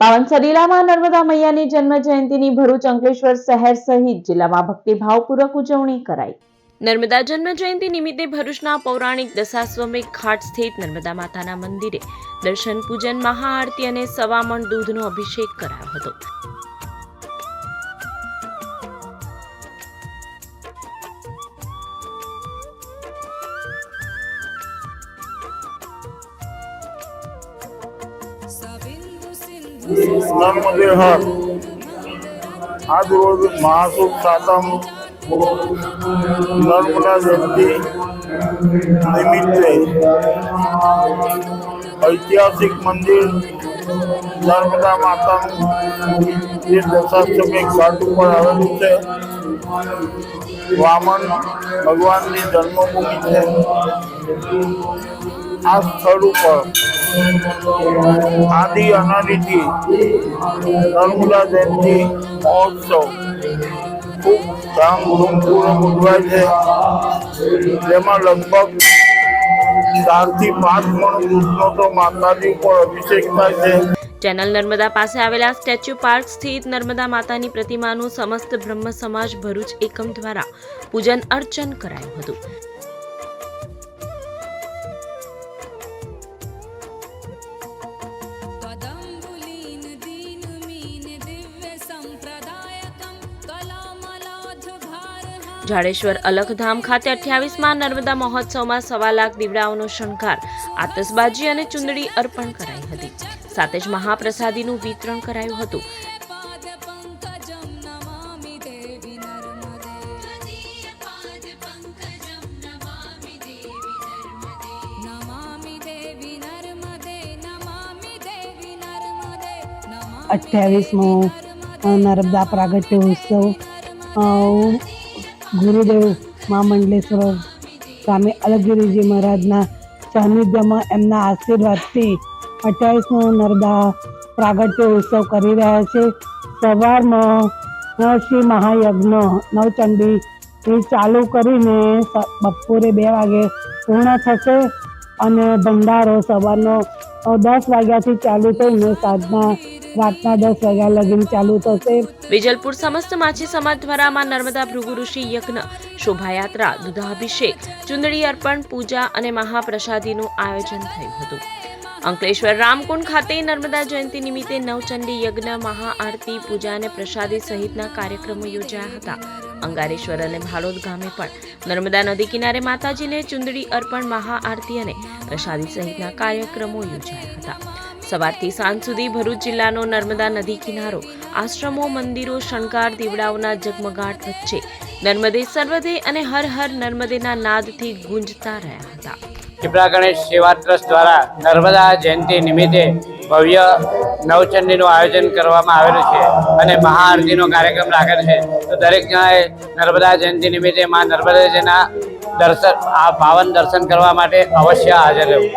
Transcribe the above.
પાવન સરીલામાં નર્મદા મૈયાની જન્મ જયંતિની ભરૂચ અંકલેશ્વર શહેર સહિત જિલ્લામાં ભક્તિભાવપૂર્વક ઉજવણી કરાઈ. નર્મદા જન્મ જયંતિ નિમિત્તે ભરૂચના પૌરાણિક દશાશ્વમેઘ ઘાટ સ્થિત નર્મદા માતાના મંદિરે દર્શન પૂજન, મહાઆરતી અને સવામણ દૂધનો અભિષેક કરાયો હતો. નર્મદે હર આજ રોજ મહાસુદ સાતમ નર્મદા જયંતિ નિમિત્તે ઐતિહાસિક મંદિર નર્મદા માતાનું જે દશાશ્વમેઘ ઘાટ ઉપર આવેલું છે વામન ભગવાનની જન્મભૂમિ છે આ સ્થળ ઉપર આદિ અનાદિથી નર્મદા જયંતિ મહોત્સવ. ખૂબ ધામધૂમપૂર્વક ઉજવાય છે. જેમાં લગભગ ચારથી પાંચ મણ દૂધનો તો માતાજી ઉપર અભિષેક થાય છે. ચેનલ નર્મદા પાસે આવેલા સ્ટેચ્યુ પાર્ક સ્થિત નર્મદા માતાની પ્રતિમાનું સમસ્ત બ્રહ્મ સમાજ ભરૂચ એકમ દ્વારા પૂજન અર્ચન કરાયું હતું. જાડેશ્વર અલખધામ ખાતે અઠ્યાવીસમાં નર્મદા મહોત્સવમાં સવા લાખ દીવડાઓનો શણગાર, આતશબાજી અને ચુંદડી અર્પણ કરાઈ હતી. સાથે જ મહાપ્રસાદીનું વિતરણ કરાયું હતું. અઠ્યાવીસમો નર્મદા પ્રાગટ્ય ઉત્સવ. અ, મા મંડલેશ્વર સ્વામી અલગગીરીજી મહારાજના સાનિધ્યમાં એમના આશીર્વાદથી અઠ્યાવીસમો નર્મદા પ્રાગટ્ય ઉત્સવ કરી રહ્યા છે. સવારમાં અ, શ્રી મહાયજ્ઞ નવચંડી એ ચાલુ કરીને બપોરે બે વાગે પૂર્ણ થશે અને ભંડારો સવારનો દસ વાગ્યાથી ચાલુ થઈને સાંજના રાતના દસ વાગ્યા લગીન ચાલુ થશે. વિજલપુર સમસ્ત માછી સમાજ દ્વારા માં નર્મદા ભૃગુ ઋષિ યજ્ઞ, શોભાયાત્રા, દુધાભિષેક, ચુંદડી અર્પણ, પૂજા અને મહાપ્રસાદીનું આયોજન થયું હતું. અંકલેશ્વર રામકુંડ ખાતે નર્મદા જયંતિ નિમિત્તે નવચંડી યજ્ઞ, મહાઆરતી, પૂજા અને પ્રસાદી સહિતના કાર્યક્રમો યોજાયા હતા. અંગારેશ્વર અને ભાલોદ ગામે પણ નર્મદા નદી કિનારે માતાજીને ચુંદડી અર્પણ, મહાઆરતી અને પ્રસાદી સહિતના કાર્યક્રમો યોજાયા હતા. સવારથી સાંજ સુધી ભરૂચ જિલ્લાનો નર્મદા નદી કિનારો, આશ્રમો, મંદિરો, શણગાર દીવડાઓના જગમગાટ વચ્ચે નર્મદે સર્વદે અને હર હર નર્મદેના નાદથી ગુંજતા રહ્યા હતા. ટીપરા ગણેશ સેવા ટ્રસ્ટ દ્વારા નર્મદા જયંતિ નિમિત્તે ભવ્ય નવચંડીનું આયોજન કરવામાં આવેલું છે અને મહાઆરતીનો કાર્યક્રમ રાખેલ છે. તો દરેક જણાએ નર્મદા જયંતિ નિમિત્તે મા નર્મદાજીના દર્શન, આ પાવન દર્શન કરવા માટે અવશ્ય હાજર રહેવું.